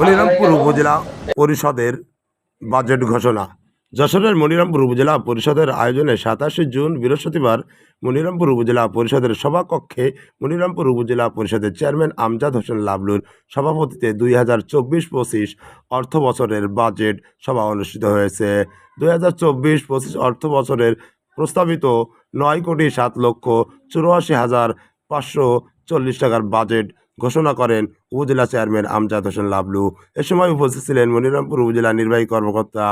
মনিরামপুর উপজেলা পরিষদের বাজেট ঘোষণা। যশোরের মনিরামপুর উপজেলা পরিষদের আয়োজনে সাতাশে জুন, বৃহস্পতিবার মনিরামপুর উপজেলা পরিষদের সভাকক্ষে মনিরামপুর উপজেলা পরিষদের চেয়ারম্যান আমজাদ হোসেন লাবলুর সভাপতিতে দুই হাজার চব্বিশ পঁচিশ অর্থ বছরের বাজেট সভা অনুষ্ঠিত হয়েছে। দুই হাজার চব্বিশ পঁচিশ অর্থ বছরের প্রস্তাবিত নয় কোটি সাত লক্ষ চুরাশি হাজার পাঁচশো চল্লিশ টাকার বাজেট ঘোষণা করেন উপজেলা চেয়ারম্যান আমজাদ হোসেন লাবলু। এ সময় উপস্থিত ছিলেন মনিরামপুর উপজেলা নির্বাহী কর্মকর্তা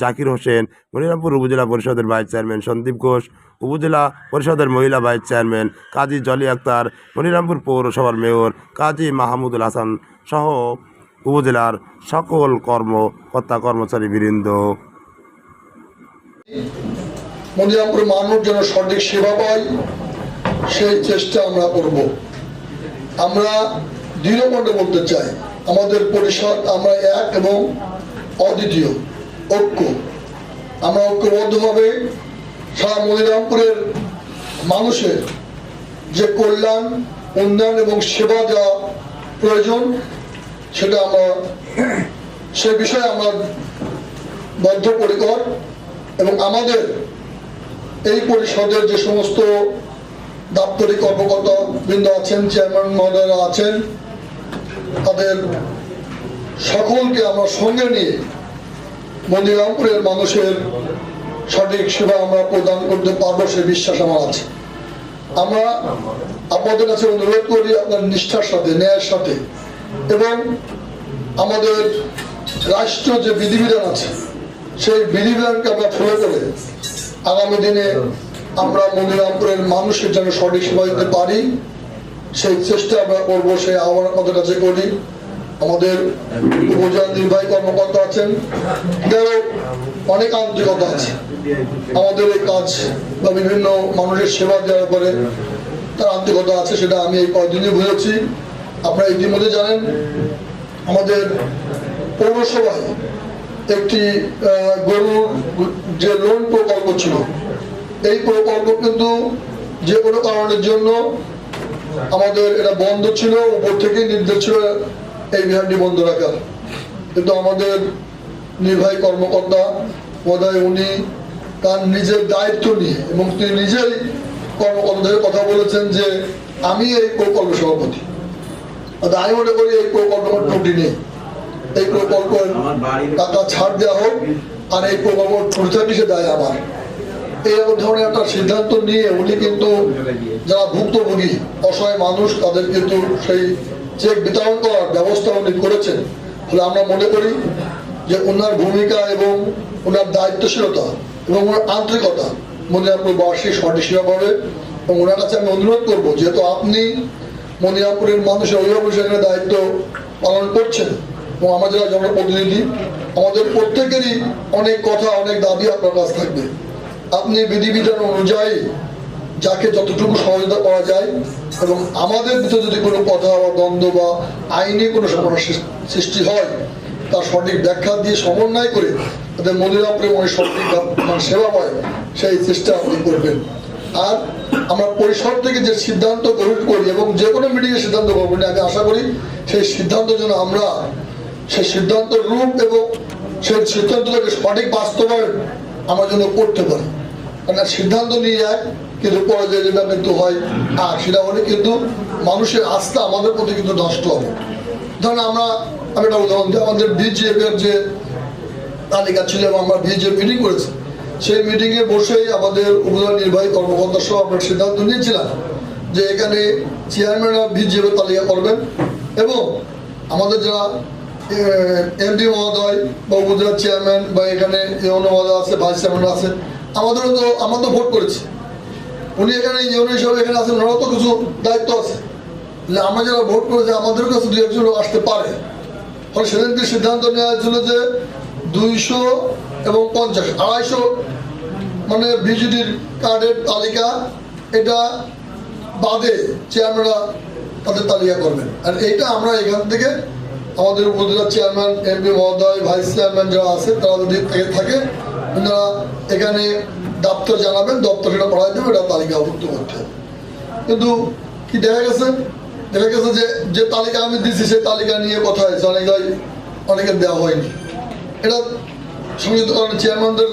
জাকির হোসেন, মনিরামপুর উপজেলা পরিষদের ভাইস চেয়ারম্যান সন্দীপ ঘোষ, উপজেলা পরিষদের মহিলা ভাইস চেয়ারম্যান কাজী জলি আক্তার, মনিরামপুর পৌরসভার মেয়র কাজী মাহমুদুল হাসান সহ উপজেলার সকল কর্মকর্তা কর্মচারী বৃন্দ। মনিরামপুর মানুষ যেন সঠিক সেবা পায়, সেই চেষ্টা আমরা করব। আমরা দৃঢ়কণ্ঠে বলতে চাই। আমাদের পরিষদ আমরা এক এবং অদ্বিতীয়, ঐক্য। আমরা ঐক্যবদ্ধভাবে সারা মনিরামপুরের মানুষের যে কল্যাণ, উন্নয়ন এবং সেবা দেওয়া প্রয়োজন, সেটা আমরা, সে বিষয়ে আমরা বদ্ধপরিকর এবং আমাদের এই পরিষদের যে সমস্ত দাপ্তরিক কর্মকর্তা বৃন্দ আছেন চেয়ারম্যান মহোদয়রা আছেন। তাদের সকলকে আমরা সঙ্গে নিয়ে মন্দিরামপুরের মানুষের সঠিক সেবা আমরা প্রদান করতে পারব সে বিশ্বাস আমার আছে। আমরা আপনাদের কাছে অনুরোধ করি আপনার নিষ্ঠার সাথে, ন্যায়ের সাথে এবং আমাদের রাষ্ট্র যে বিধিবিধান আছে, সেই বিধিবিধানকে আমরা ফলো করে আগামী দিনে আমরা মনিরামপুরের মানুষের যেন সঠিক সেবা দিতে পারি, সেই চেষ্টা আমরা করব, সেই আহ্বান আমাদের কাছে করি। আমাদের উপজেলা নির্বাহী কর্মকর্তা আছেন তারও অনেক আন্তরিকতা আছে। আমাদের এই কাজ বা বিভিন্ন মানুষের সেবা দেওয়ার পরে তার আন্তরিকতা আছে, সেটা আমি এই কয়দিনে বুঝেছি। আপনারা ইতিমধ্যে জানেন, আমাদের পৌরসভায় একটি গরুর যে লোন প্রকল্প ছিল এই প্রকল্প কিন্তু যে কোনো কারণের জন্য আমাদের এটা বন্ধ ছিল উপর থেকে নির্দেশ ছিল এই বিহারটি বন্ধ রাখার। কিন্তু আমাদের নির্বাহী কর্মকর্তা বোধহয় উনি তার নিজের দায়িত্ব নিয়ে এবং তিনি নিজেই কর্মকর্তাদের কথা বলেছেন যে আমি এই প্রকল্প সভাপতি। আমি মনে করি এই প্রকল্পের ত্রুটি নেই। এই প্রকল্পের টাকা ছাড় দেওয়া হোক আর এই প্রকল্প ত্রুটিটা কিসে দেয় আমার। এইরকম ধরনের একটা সিদ্ধান্ত নিয়ে উনি কিন্তু যারা ভুক্তভোগী মানুষ, তাদের কিন্তু সেই চেক বিতরণ করার ব্যবস্থা করেছেন। আমরা মনে করি যে ওনার ভূমিকা এবং ওনার দায়িত্বশীলতা এবং ওনার আন্তরিকতা মনিরামপুর বার্ষিক সঠিক পাবে এবং ওনার কাছে আমি অনুরোধ করব, যেহেতু আপনি মনিরামপুরের মানুষের অভিভাবক দায়িত্ব পালন করছেন এবং আমরা যারা জনপ্রতিনিধি, আমাদের প্রত্যেকেরই অনেক কথা, অনেক দাবি আপনার কাছে থাকবে। আপনি বিধিবিধান অনুযায়ী যাকে যতটুকু সহযোগিতা করা যায় এবং আমাদের ভিতরে যদি কোনো কথা বা দ্বন্দ্ব বা আইনে কোনো সমস্যা সৃষ্টি হয়, তার সঠিক ব্যাখ্যা দিয়ে সমন্বয় করে তাদের মনিরামপুরে মনে সঠিক সেবা পায়, সেই চেষ্টা আপনি করবেন। আর আমরা পরিষদ থেকে যে সিদ্ধান্ত গ্রহণ করি এবং যে কোনো মিটিংয়ে সিদ্ধান্ত গ্রহণ আমি আশা করি সেই সিদ্ধান্ত যেন আমরা সেই সিদ্ধান্ত রূপ এবং সেই সিদ্ধান্তটাকে সঠিক বাস্তবায়ন আমরা যেন করতে পারি। কারণ সিদ্ধান্ত নিয়ে যায় কিন্তু পরে যে যেটা মৃত্যু হয়, আর সেটা হলে কিন্তু মানুষের আস্থা আমাদের প্রতি কিন্তু নষ্ট হবে। ধরুন আমরা, আমি একটা উদাহরণ দিই, আমাদের বিজেপি এর যে তালিকা ছিল এবং আমরা বিজেপি মিটিং করেছি, সেই মিটিংয়ে বসেই আমাদের উপজেলা নির্বাহী কর্মকর্তা সহ আমরা সিদ্ধান্ত নিয়েছিলাম যে এখানে চেয়ারম্যানরা বিজেপি তালিকা করবেন এবং আমাদের যারা এমপি মহোদয় বা উপজেলা চেয়ারম্যান বা এখানে ইউনো মহোদয় আছে ভাইস চেয়ারম্যান আছে আমাদেরও তো, আমরা তো ভোট করেছি। উনি এখানে ইউনো হিসাবে এখানে আছেন, ওনারও তো কিছু দায়িত্ব আছে। আমরা যারা ভোট করেছি আমাদের কাছে দু একজন আসতে পারে। ফলে সেদিনকে সিদ্ধান্ত নেওয়া হয়েছিল যে দুইশো এবং পঞ্চাশ, আড়াইশো মানে বিজেডির কার্ডের তালিকা, এটা বাদে চেয়ারম্যানরা তাদের তালিকা করবেন। আর এইটা আমরা এখান থেকে আমাদের উপজেলা চেয়ারম্যান এমপি মহোদয়, ভাইস চেয়ারম্যান যারা আছে, তারা যদি থেকে ওনারা এখানে দপ্তর জানাবেন দপ্তর সেটা পড়াই দেবে এটা তালিকাভুক্ত করতে। হবে কিন্তু কি দেখা গেছে? দেখা গেছে যে যে তালিকা আমি দিছি, সেই তালিকা নিয়ে কথা হয়েছে। অনেক অনেকের দেওয়া হয়নি। এটা সংযুক্ত কারণে চেয়ারম্যানদের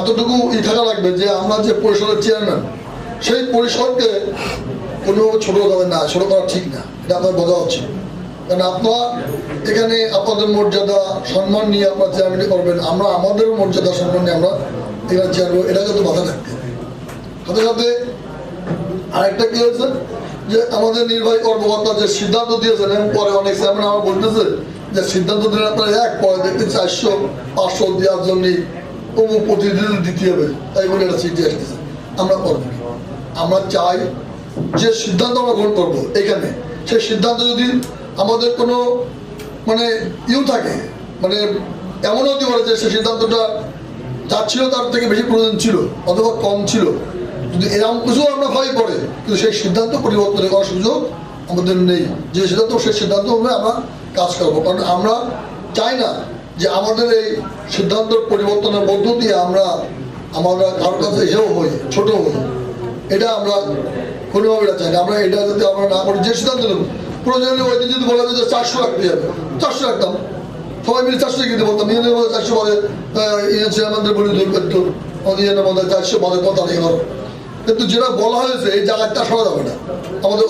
এতটুকু ই থাকা লাগবে যে, আমরা যে পরিষদের চেয়ারম্যান সেই পরিষদকে কোনোভাবে ছোটো করা না, ছোটো করা ঠিক না। এটা আপনার বোঝা উচিত। কারণ আপনারা এখানে আপনাদের মর্যাদা, সম্মান নিয়ে আপনারা চেয়ারম্যানই করবেন। আমরা আমাদের মর্যাদা, সম্মান নিয়ে আমরা এখানে চেয়ারম্যান এটাকে তো মাথা রাখতে হবে। সাথে সাথে আরেকটা কি হয়েছে? যে আমাদের নির্বাহী কর্মকর্তা যে সিদ্ধান্ত দিয়েছেন এবং পরে অনেক চেয়ারম্যান আমার বলতেছে যে সিদ্ধান্ত দিলেন আপনারা এক, পরে দেখতে চারশো, পাঁচশো দেওয়ার জন্য অমুক প্রতিনিধি দিতে হবে। তাই বলে এটা চিঠি আসতেছে। আমরা করব আমরা চাই যে সিদ্ধান্ত আমরা গ্রহণ করব এখানে। সেই সিদ্ধান্ত যদি আমাদের কোনো মানে ইউ থাকে। মানে এমনও হতে পারে যে সেই সিদ্ধান্তটা যা ছিল তার থেকে বেশি প্রয়োজন ছিল, অথবা কম ছিল। যদি এরকম কিছু আমরা ভয় পড়ে কিন্তু সেই সিদ্ধান্ত পরিবর্তন করার সুযোগ আমাদের নেই। যে সিদ্ধান্ত সেই সিদ্ধান্ত অনুযায়ী আমরা কাজ করব। কারণ আমরা চাই না যে আমাদের এই সিদ্ধান্ত পরিবর্তনের মধ্য দিয়ে আমরা আমরা কারোর কাছে হেও হই, ছোট হই। এটা আমরা কোনোভাবে চাই না। আমরা এটা যদি আমরা না করি, যে সিদ্ধান্ত নেব প্রয়োজনে ওই দিন যদি বলা যে চারশো রাখতে যাবে চারশো রাখতাম সবাই মিলে চারশো কিনতে বলতাম। নিজেদের মধ্যে চারশো বাদে ইউনিয়ন চেয়ারম্যানদের বলে দূর করতো মধ্যে চারশো বাদে কথা নেই কিন্তু যেটা বলা হয়েছে, এই জায়গাটা সরা যাবে না। আমাদের